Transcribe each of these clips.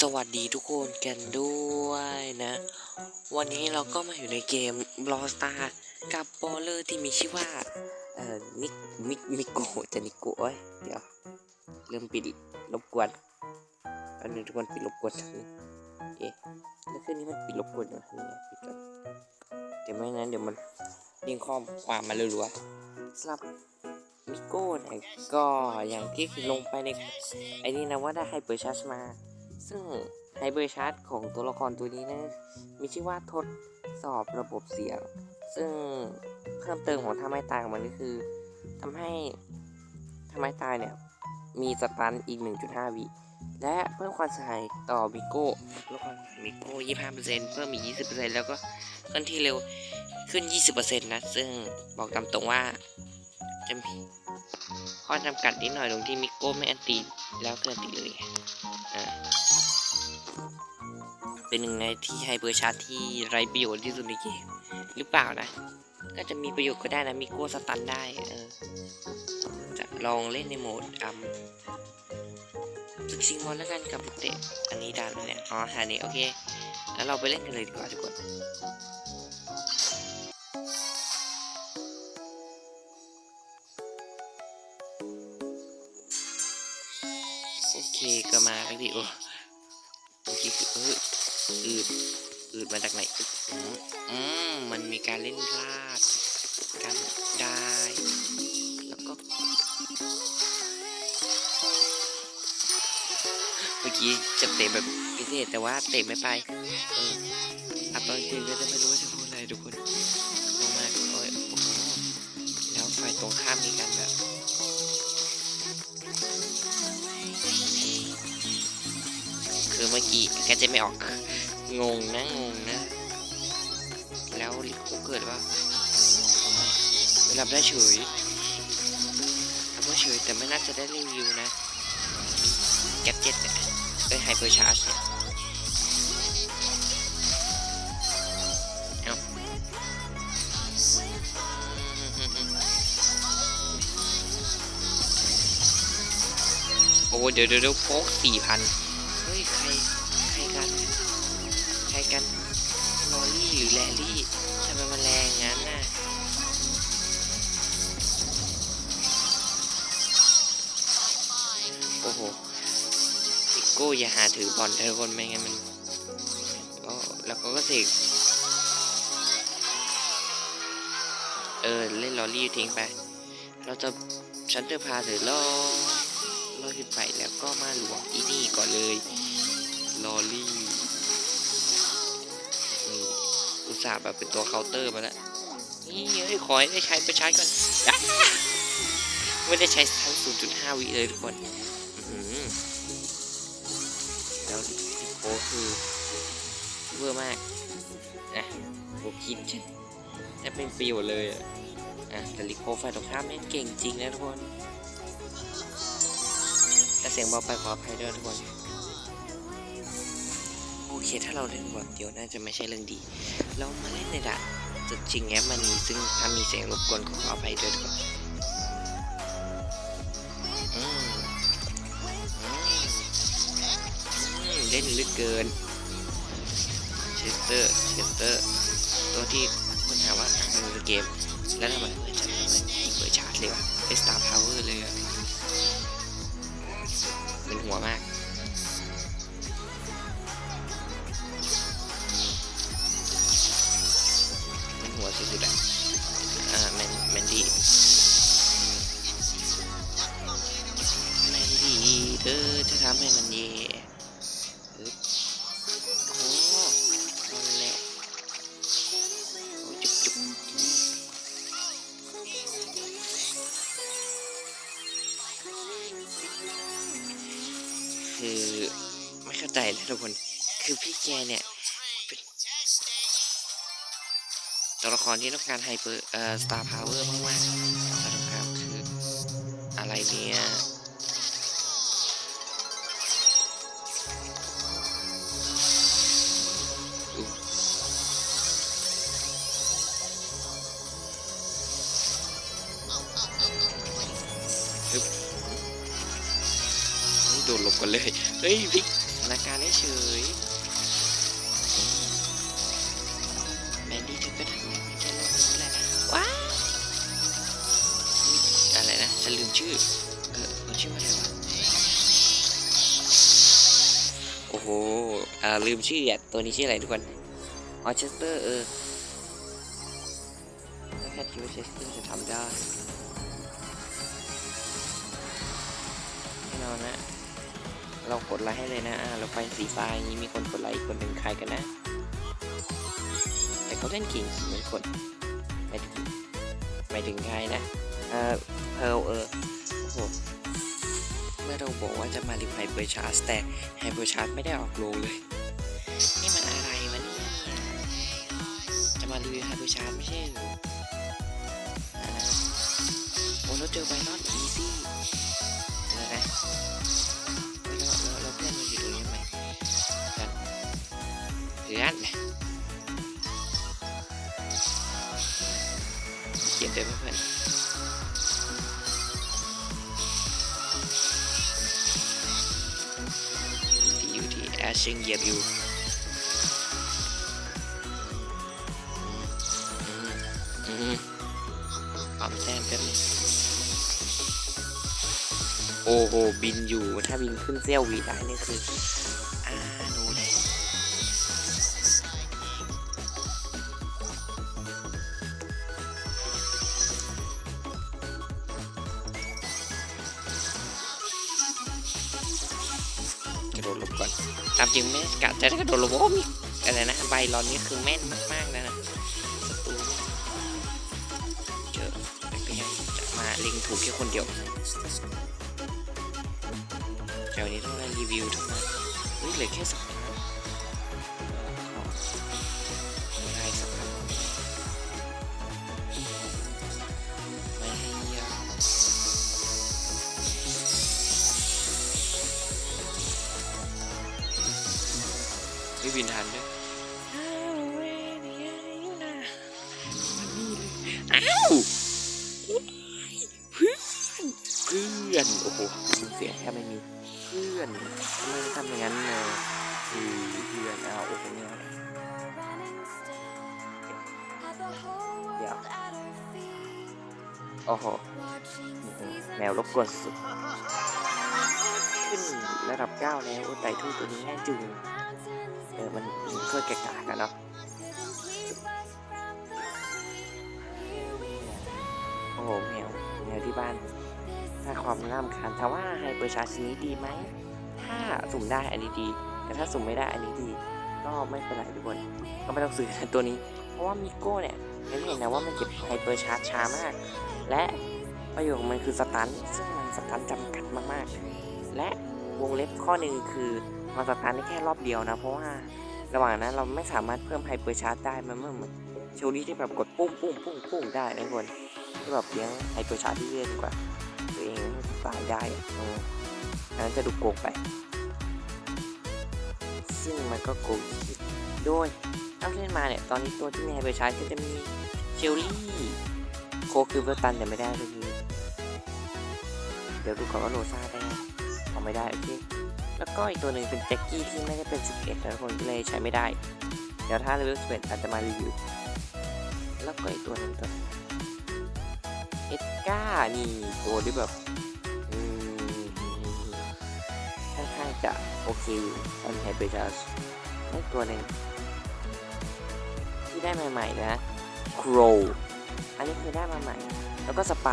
สวัสดีทุกคนกันด้วยนะ วันนี้เราก็มาอยู่ในเกม b l a w Star กับบอลเลอร์ที่มีชื่อว่า เอ่อ นิกมิกมิโกะจะนิโกะเอ้ยเดี๋ยวเริ่มปิดรบกวนอันนี้ทุกคนปิดรบกวนเอ๊ะแล้วเครื่องนี้มันปิดรบกวนอยู่นี่ไงปิดก่อนเดี๋ยวไม่งั้นเดี๋ยวมันยิงข้อความมาเรัวๆสำหรับ มิโก้เนี่ยก็อย่างที่ลงไปในไอ้นี่นะว่าได้ไฮเปอร์ชาร์จมา ซึ่งไฮเบอร์ชาร์จของตัวละครตัวนี้นะมีชื่อว่าทดสอบระบบเสียง ซึ่งเพิ่มเติมของท่าไม้ตายของมันก็คือทำให้ท่าไม้ตายเนี่ยมีสตันอีก 1.5 วิและเพิ่มความเสียหายต่อมิโก้ตัวละครมิโก้25%เพิ่มอีก 20%แล้วก็เคลื่อนที่เร็วขึ้น 20%นะ ซึ่งบอกตามตรงว่าจะมี ข้อจำกัดนิดหน่อยตรงที่มิโก้ไม่อันตีแล้วเคลื่อนตีเลยอ่าเป็นหนึ่งในที่ไฮเปอร์ชาร์ที่ไร้ประโยชน์ที่สุดในเกมหรือเปล่านะ ก็จะมีประโยชน์ก็ได้นะมีโก้สตันได้เออจะลองเล่นในโหมดอัมศึกชิงมอนแล้วกันกับเตะอันนี้ด่านเลยเนี่ยอ๋อหานี้โอเค แล้วเราไปเล่นกันเลยดีกว่าทุกคน เคก็มาแล้วดิโอ้เมื่อกี้คือเอออืดอืดมาจากไหนอืมอืมมันมีการเล่นพลาดกันได้ แล้วก็เมื่อกี้จะเตะแบบพิเศษแต่ว่าเตะไม่ไป เอออัดตอนคืนก็จะไม่รู้ว่าจะพูดอะไรทุกคนงงมาโอ้ยโอ้โหแล้วฝ่ายตรงข้ามมีกันแบบ คือเมื่อกี้แกจะไม่ออก งงนะงงนะ แล้วลิโคเกิดว่ารับได้เฉยรับได้เฉยแต่ไม่น่าจะได้รีวิวนะแกเจ็ดเนี่ยเอ้ยไฮเปอร์ชาร์จเนี่ยเอาโอ้เดี๋ยวเดี๋ยวโฟกสี่พัน ฮ้ย ใคร ใครกัน ใครกันลอรี่หรือแลลี่ทำไมมันแรงงั้นน่ะโอ้โหพิโก้อย่าหาถือบอลนะทุกคนไม่งั้นมันก็แล้วก็ก็เสกเออ เล่นลอรี่ทิ้งไป เราจะฉันจะพาเธอล่อล่อขึ้นไปแล้วก็มาหลวงอีนี่ก่อนเลย ลอรี่อุตส่าห์แบบเป็นตัวเคาน์เตอร์มาแล้ว นี่เฮ้ยขอให้ได้ใช้ไปใช้ก่อนอไม่ได้ใช้ทั้ง0.5 วิเลยทุกคนแล้วดิโคคือเวอร์มากนะโอคิดจะเป็นประโยชน์เลยอะอะแต่ลิโคไฟตรงข้ามนี่เก่งจริงนะทุกคนแต่เสียงเบาไปขออภัยด้วยทุกคน เคถ้าเราเล่นบอดเดียวน่าจะไม่ใช่เรื่องดี เรามาเล่นในด่านจุดจริงแอปมันมีซึ่งถ้ามีเสียงรบกวนขออภัยด้วยคนอืมอืมอืมเล่นลึกเกินเชสเตอร์เชสเตอร์ ตัวที่คนถามว่าอะมันเป็นเกม แล้วทำไมเปิดชาร์จเปิดชาร์จเลยวะเอสตาร์พาวเวอร์เลยอะเป็นหัวมากำให้มันเย่อึ๊บโอ้นั่นแหละโอ้จุ๊บจุ๊บคือไม่เข้าใจเลยทุกคน คือพี่แกเนี่ยตัวละครที่ต้องการไฮเปอร์เอ่อสตาร์พาวเวอร์มากๆนะครับคืออะไรเนี่ย ดนเลย เฮ้ยพลิกสถานการณ์ได้เฉยแมนดี้ถึงก็ทำไม่แค่โลกนี้แหละว้าวอะไรนะฉันลืมชื่อ เออมันชื่อว่าอะไรวะ โอ้โหอ่าลืมชื่ออะตัวนี้ชื่ออะไรทุกคนออเชสเตอร์เออไม่คาดคิดว่าเชสเตอร์จะทำได้แน่นอนนะ เรากดไลค์ให้เลยนะอ่าเราไปสีฟ้าอย่างนี้มีคนกดไลค์อีกคนหนึ่งใครกันนะ แต่เขาเล่นเก่งเหมือนคนไม่ถึงไม่ถึงใครนะ เออเพลเออโอ้โหเมื่อเราบอกว่าจะมารีไฮเปอร์ชาร์จแต่ไฮเปอร์ชาร์จไม่ได้ออกโลเลย นี่มันอะไรวะเนี่ยจะมารีวิวไฮเปอร์ชาร์จไม่ใช่หรออ่านะโอ้เราเจอไบรอนอีซี่เจอนะ พื่อนมันอยู่ตรงนี้ไหมกันเพื่อนเขียนด้วยไหมเพื่อนที่อยู่ที่แอชเชงเหยียบอยู่ โอ้โห บินอยู่ ถ้าบินขึ้นเซี่ยววีได้นี่คืออ่ารู้เลยกระโดดลบก่อน ตามจริงไม่กะจะกระโดดลบโอ้มีอะไรนะ ใบรอนนี่คือแม่นมากๆนะนะศัตรูเจอแต่ก็ยังจะมาเล็งถูกแค่คนเดียว แต่วันนี้ต้องได้รีวิวเท่านั้นเฮ้ยเหลือแค่สองนัดไม่ได้สักครั้งไม่ให้ยอะไม่บินทันด้วย เดี๋ยวโอ้โห แมวรบกวนสุด ขึ้นระดับเก้าแล้วโอ้ไต่ทูตตัวนี้ง่ายจึงเออมันเพื่อแกะกากันเนาะโอ้โหแมวแมวที่บ้านถ้าความน่ารำคาญถามว่าไฮเปอร์ชาร์จนี้ดีไหม ถ้าสุ่มได้อันนี้ดี แต่ถ้าสุ่มไม่ได้อันนี้ดี ก็ไม่เป็นไรทุกคน ก็ไม่ต้องซื้อตัวนี้ เพราะว่ามิโก้เนี่ย เห็นเห็นนะว่ามันเก็บไฮเปอร์ชาร์จช้ามาก และประโยชน์ของมันคือสตันซึ่งมันสตันจำกัดมากๆ และวงเล็บข้อหนึ่งคือมันสตันได้แค่รอบเดียวนะ เพราะว่าระหว่างนั้นเราไม่สามารถเพิ่มไฮเปอร์ชาร์จได้มันเหมือนโชว์นี้ที่แบบกดปุ้งปุ้งปุ้งปุ้งได้นะทุกคนที่แบบเลี้ยงไฮเปอร์ชาร์จที่เรื่อยดีกว่า ตัวเองตายได้อะเอออันนั้นจะดูโกงไป ซึ่งมันก็โกงอีกโดย เท่าที่เล่นมาเนี่ย ตอนนี้ตัวที่มีไฮเปอร์ชาร์จก็จะมีเชลลี่โคคือเวอร์ตันแต่ไม่ได้เลยเดี๋ยวดูก่อนว่าโรซ่าได้ไหมเอาไม่ได้โอเคแล้วก็อีกตัวหนึ่งเป็นแจ็คกี้ที่ไม่ได้เป็น 11แล้วคนก็เลยใช้ไม่ได้ เดี๋ยวถ้าเลเวล11อาจจะมารีวิวแล้วก็อีกตัวหนึงตัวเอ็ดก้านี่ตัวที่แบบค่อนข้างจะโอเคอยู่ตอนไฮเปอร์ชาร์จอีกตัวหนึ่ง ได้ใหม่ๆนะโครอันนี้คือได้มาใหม่ แล้วก็สไป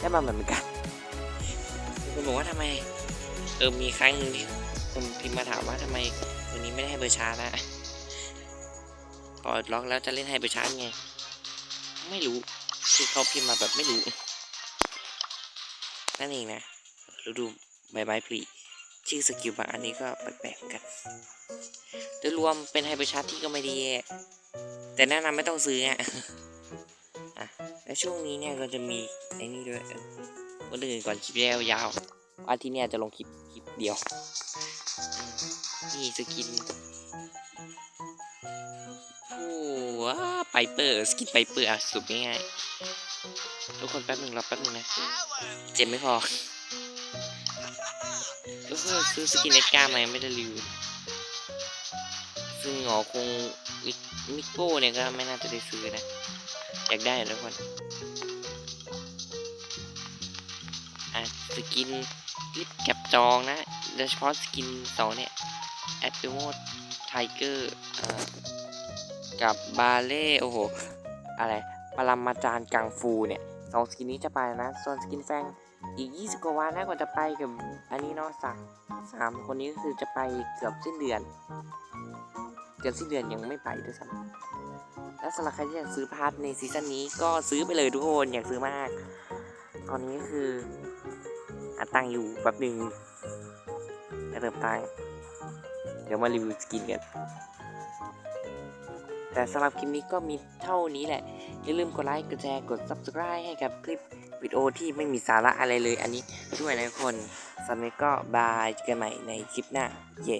ได้มาเหมือนกันคุณบอกว่าทำไมเออมีครั้งหนึ่งที่คนพิมพ์มาถามว่าทำไมตัวนี้ไม่ได้ให้เบอร์ชาร์จนะพอล็อกแล้วจะเล่นให้เบอร์ชาร์จไง ไม่รู้คือเขาพิมพ์มาแบบไม่รู้ นั่นเองนะฤดูใบไม้ผลิชื่อสกิลบางอันนี้ก็แปลกๆเหมือนกันโดยรวมเป็นไฮเปอร์ชาร์จที่ก็ไม่ดีแย่ แต่แนะนำไม่ต้องซื้ออะอะและช่วงนี้เนี่ยก็จะมีไอ้นี่ด้วยวันอื่นก่อนคลิปยาวๆว่าที่เนี่ยจะลงคลิปคลิปเดียว นี่สกินโอ้ว้าไปเปอร์สกินไปเปอร์อะสุดง่ายทุกคนแป๊บหนึ่งรอแป๊บหนึ่งนะ เจ็บไม่พอกออซื้อสกินเอ็การ์มาไม่ได้รีวิว ซึ่งหงอคงมิโก้เนี่ยก็ไม่น่าจะได้ซื้อนะ อยากได้นะทุกคนอะสกินรีบเก็บจองนะ โดยเฉพาะสกินสองเนี่ยแอดเปโมดไทเกอร์กับบาเล่ โอ้โห อะไรปรมาจารย์กังฟูเนี่ยสองสกินนี้จะไปนะ ส่วนสกินแฟงอีก 20 กว่าวันนะกว่าจะไปกับอันนี้เนาะสักสามคนนี้ก็คือจะไปเกือบสิ้นเดือน เกือบสิ้นเดือนยังไม่ไปด้วยซ้ำและสำหรับใครที่อยากซื้อพาร์ทในซีซั่นนี้ก็ซื้อไปเลยทุกคนอยากซื้อมาก ตอนนี้ก็คืออัดตังอยู่แป๊บหนึ่งจะเติมตังเดี๋ยวมารีวิวสกินกัน แต่สำหรับคลิปนี้ก็มีเท่านี้แหละ อย่าลืมกดไลค์ กดแชร์ กด subscribe ให้กับคลิปวิดีโอที่ไม่มีสาระอะไรเลยอันนี้ด้วยนะทุกคนสำหรับนี้ก็บายเจอกันใหม่ในคลิปหน้า เย้